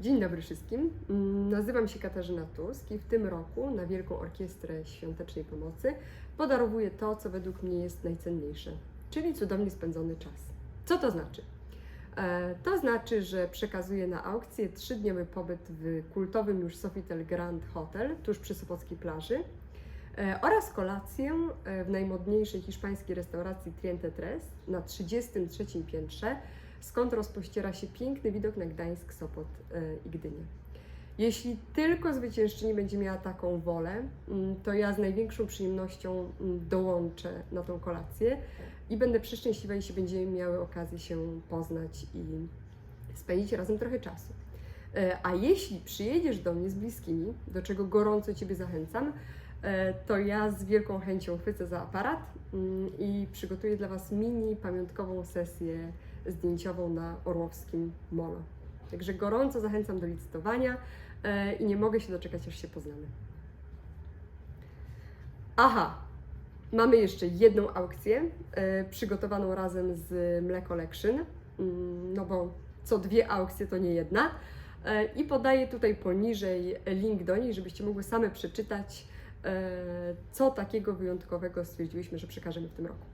Dzień dobry wszystkim. Mm, Nazywam się Katarzyna Tusk i w tym roku na Wielką Orkiestrę Świątecznej Pomocy podarowuję to, co według mnie jest najcenniejsze, czyli cudownie spędzony czas. Co to znaczy? E, To znaczy, że przekazuję na aukcję trzydniowy pobyt w kultowym już Sofitel Grand Hotel tuż przy Sopockiej plaży e, oraz kolację e, w najmodniejszej hiszpańskiej restauracji Triente Tres na 33 piętrze skąd rozpościera się piękny widok na Gdańsk, Sopot e, i Gdynię. Jeśli tylko zwyciężczyni będzie miała taką wolę, mm, to ja z największą przyjemnością mm, dołączę na tą kolację i będę przeszczęśliwa, jeśli będziemy miały okazję się poznać i spędzić razem trochę czasu. E, A jeśli przyjedziesz do mnie z bliskimi, do czego gorąco Ciebie zachęcam, to ja z wielką chęcią chwycę za aparat mm, i przygotuję dla Was mini pamiątkową sesję zdjęciową na Orłowskim Molo. Także gorąco zachęcam do licytowania e, i nie mogę się doczekać, aż się poznamy. Aha, mamy jeszcze jedną aukcję e, przygotowaną razem z Mle Collection, mm, no bo co dwie aukcje to nie jedna. E, I podaję tutaj poniżej link do niej, żebyście mogły same przeczytać, e, co takiego wyjątkowego stwierdziłyśmy, że przekażemy w tym roku.